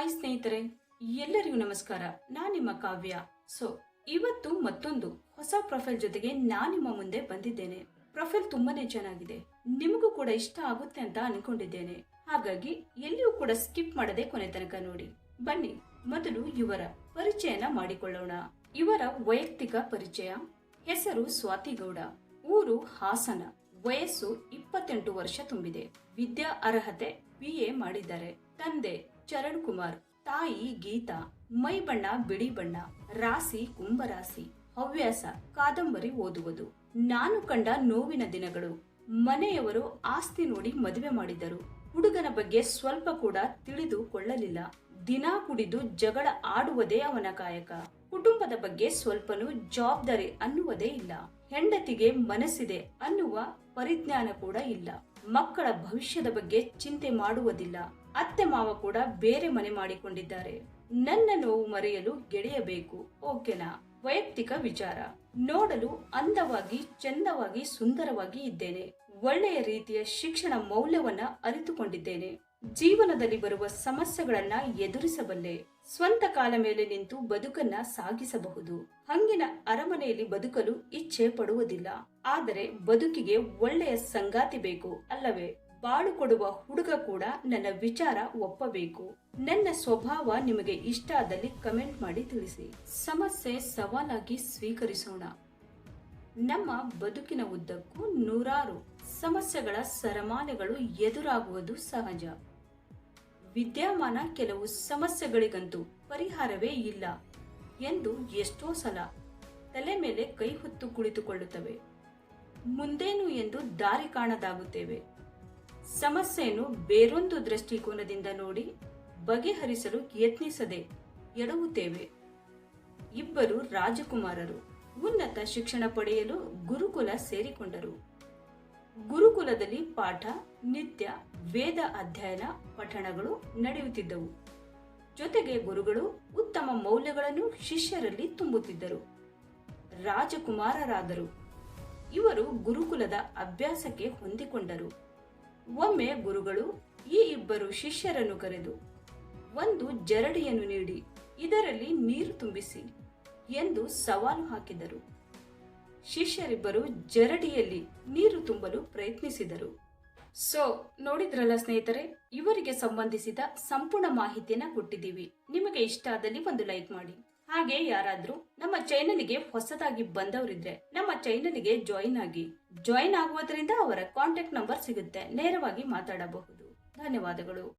Hi ಸ್ನೇಹಿತರೆ, ಎಲ್ಲರಿಗೂ ನಮಸ್ಕಾರ. ನಾನು ನಿಮ್ಮ ಕಾವ್ಯ. ಸೊ ಇವತ್ತು ಮತ್ತೊಂದು ಹೊಸ ಪ್ರೊಫೈಲ್ ಜೊತೆಗೆ ನಾನು ನಿಮ್ಮ ಮುಂದೆ ಬಂದಿದ್ದೇನೆ. ಪ್ರೊಫೈಲ್ ತುಂಬಾನೇ ಚೆನ್ನಾಗಿದೆ. ನಿಮಗೂ ಕೂಡ ಇಷ್ಟ ಆಗುತ್ತೆ ಅಂತ ಅನ್ಕೊಂಡಿದ್ದೇನೆ. ಹಾಗಾಗಿ ಎಲ್ಲಿಯೂ ಕೂಡ ಸ್ಕಿಪ್ ಮಾಡದೆ ಕೊನೆ ತನಕ ನೋಡಿ. ಬನ್ನಿ, ಮೊದಲು ಇವರ ಪರಿಚಯನ ಮಾಡಿಕೊಳ್ಳೋಣ. ಇವರ ವೈಯಕ್ತಿಕ ಪರಿಚಯ, ಹೆಸರು ಸ್ವಾತಿಗೌಡ. ಊರು ಹಾಸನ. ವಯಸ್ಸು ಇಪ್ಪತ್ತೆಂಟು ವರ್ಷ ತುಂಬಿದೆ. ವಿದ್ಯಾ ಅರ್ಹತೆ ಬಿ ಎ ಮಾಡಿದ್ದಾರೆ. ತಂದೆ ಚರಣ್ ಕುಮಾರ್ ತಾಯಿ ಗೀತಾ, ಮೈ ಬಣ್ಣ, ಬಿಳಿ ಬಣ್ಣ, ರಾಶಿ ಕುಂಭರಾಸಿ ಹವ್ಯಾಸ, ಕಾದಂಬರಿ ಓದುವುದು. ನಾನು ಕಂಡ ನೋವಿನ ದಿನಗಳು. ಮನೆಯವರು ಆಸ್ತಿ ನೋಡಿ ಮದುವೆ ಮಾಡಿದರು. ಹುಡುಗನ ಬಗ್ಗೆ ಸ್ವಲ್ಪ ಕೂಡ ತಿಳಿದುಕೊಳ್ಳಲಿಲ್ಲ ದಿನ ಕುಡಿದು ಜಗಳ ಆಡುವುದೇ ಅವನ ಕಾಯಕ. ಕುಟುಂಬದ ಬಗ್ಗೆ ಸ್ವಲ್ಪನೂ ಜವಾಬ್ದಾರಿ ಅನ್ನುವುದೇ ಇಲ್ಲ. ಹೆಂಡತಿಗೆ ಮನಸ್ಸಿದೆ ಅನ್ನುವ ಪರಿಜ್ಞಾನ ಕೂಡ ಇಲ್ಲ. ಮಕ್ಕಳ ಭವಿಷ್ಯದ ಬಗ್ಗೆ ಚಿಂತೆ ಮಾಡುವುದಿಲ್ಲ. ಅತ್ತೆ ಮಾವ ಕೂಡ ಬೇರೆ ಮನೆ ಮಾಡಿಕೊಂಡಿದ್ದಾರೆ. ನನ್ನ ನೋವು ಮರೆಯಲು ಗೆಳೆಯಬೇಕು. ಓಕೆನಾ? ವೈಯಕ್ತಿಕ ವಿಚಾರ. ನೋಡಲು ಅಂದವಾಗಿ, ಚಂದವಾಗಿ, ಸುಂದರವಾಗಿ ಇದ್ದೇನೆ. ಒಳ್ಳೆಯ ರೀತಿಯ ಶಿಕ್ಷಣ ಮೌಲ್ಯವನ್ನ ಅರಿತುಕೊಂಡಿದ್ದೇನೆ. ಜೀವನದಲ್ಲಿ ಬರುವ ಸಮಸ್ಯೆಗಳನ್ನ ಎದುರಿಸಬಲ್ಲೆ. ಸ್ವಂತ ಕಾಲ ಮೇಲೆ ನಿಂತು ಬದುಕನ್ನ ಸಾಗಿಸಬಹುದು. ಹಂಗಿನ ಅರಮನೆಯಲ್ಲಿ ಬದುಕಲು ಇಚ್ಛೆ ಪಡುವುದಿಲ್ಲ. ಆದರೆ ಬದುಕಿಗೆ ಒಳ್ಳೆಯ ಸಂಗಾತಿ ಬೇಕು ಅಲ್ಲವೇ? ಬಾಳು ಕೊಡುವ ಹುಡುಗ ಕೂಡ ನನ್ನ ವಿಚಾರ ಒಪ್ಪಬೇಕು. ನನ್ನ ಸ್ವಭಾವ ನಿಮಗೆ ಇಷ್ಟ ಆದಲ್ಲಿ ಕಮೆಂಟ್ ಮಾಡಿ ತಿಳಿಸಿ. ಸಮಸ್ಯೆ ಸವಾಲಾಗಿ ಸ್ವೀಕರಿಸೋಣ. ನಮ್ಮ ಬದುಕಿನ ಉದ್ದಕ್ಕೂ ನೂರಾರು ಸಮಸ್ಯೆಗಳ ಸರಮಾಲೆಗಳು ಎದುರಾಗುವುದು ಸಹಜ. ವಿದ್ಯಮಾನ ಕೆಲವು ಸಮಸ್ಯೆಗಳಿಗಂತೂ ಪರಿಹಾರವೇ ಇಲ್ಲ ಎಂದು ಎಷ್ಟೋ ಸಲ ತಲೆ ಮೇಲೆ ಕೈ ಹೊತ್ತು ಕುಳಿತುಕೊಳ್ಳುತ್ತವೆ. ಮುಂದೇನು ಎಂದು ದಾರಿ ಕಾಣದಾಗುತ್ತೇವೆ. ಸಮಸ್ಯೆಯನ್ನು ಬೇರೊಂದು ದೃಷ್ಟಿಕೋನದಿಂದ ನೋಡಿ ಬಗೆಹರಿಸಲು ಯತ್ನಿಸದೆ ಎಡವುತ್ತೇವೆ. ಇಬ್ಬರು ರಾಜಕುಮಾರರು ಉನ್ನತ ಶಿಕ್ಷಣ ಪಡೆಯಲು ಗುರುಕುಲ ಸೇರಿಕೊಂಡರು. ಗುರುಕುಲದಲ್ಲಿ ಪಾಠ, ನಿತ್ಯ, ವೇದ ಅಧ್ಯಯನ ಪಠಣಗಳು ನಡೆಯುತ್ತಿದ್ದವು. ಜೊತೆಗೆ ಗುರುಗಳು ಉತ್ತಮ ಮೌಲ್ಯಗಳನ್ನು ಶಿಷ್ಯರಲ್ಲಿ ತುಂಬುತ್ತಿದ್ದರು. ರಾಜಕುಮಾರರಾದರು. ಇವರು ಗುರುಕುಲದ ಅಭ್ಯಾಸಕ್ಕೆ ಹೊಂದಿಕೊಂಡರು. ಒಮ್ಮೆ ಗುರುಗಳು ಈ ಇಬ್ಬರು ಶಿಷ್ಯರನ್ನು ಕರೆದು, ಒಂದು ಜರಡಿಯನ್ನು ನೀಡಿ, ಇದರಲ್ಲಿ ನೀರು ತುಂಬಿಸಿ ಎಂದು ಸವಾಲು ಹಾಕಿದರು. ಶಿಷ್ಯರಿಬ್ಬರು ಜರಡಿಯಲ್ಲಿ ನೀರು ತುಂಬಲು ಪ್ರಯತ್ನಿಸಿದರು. ಸೊ, ನೋಡಿದ್ರಲ್ಲ ಸ್ನೇಹಿತರೆ, ಇವರಿಗೆ ಸಂಬಂಧಿಸಿದ ಸಂಪೂರ್ಣ ಮಾಹಿತಿಯನ್ನ ಕೊಟ್ಟಿದ್ದೀವಿ. ನಿಮಗೆ ಇಷ್ಟ ಆದಲ್ಲಿ ಒಂದು ಲೈಕ್ ಮಾಡಿ. ಹಾಗೆ ಯಾರಾದ್ರೂ ನಮ್ಮ ಚಾನೆಲ್ಗೆ ಹೊಸದಾಗಿ ಬಂದವರಿದ್ರೆ ನಮ್ಮ ಚಾನೆಲ್ಗೆ ಜಾಯಿನ್ ಆಗಿ. ಜಾಯಿನ್ ಆಗುವುದರಿಂದ ಅವರ ಕಾಂಟ್ಯಾಕ್ಟ್ ನಂಬರ್ ಸಿಗುತ್ತೆ. ನೇರವಾಗಿ ಮಾತಾಡಬಹುದು. ಧನ್ಯವಾದಗಳು.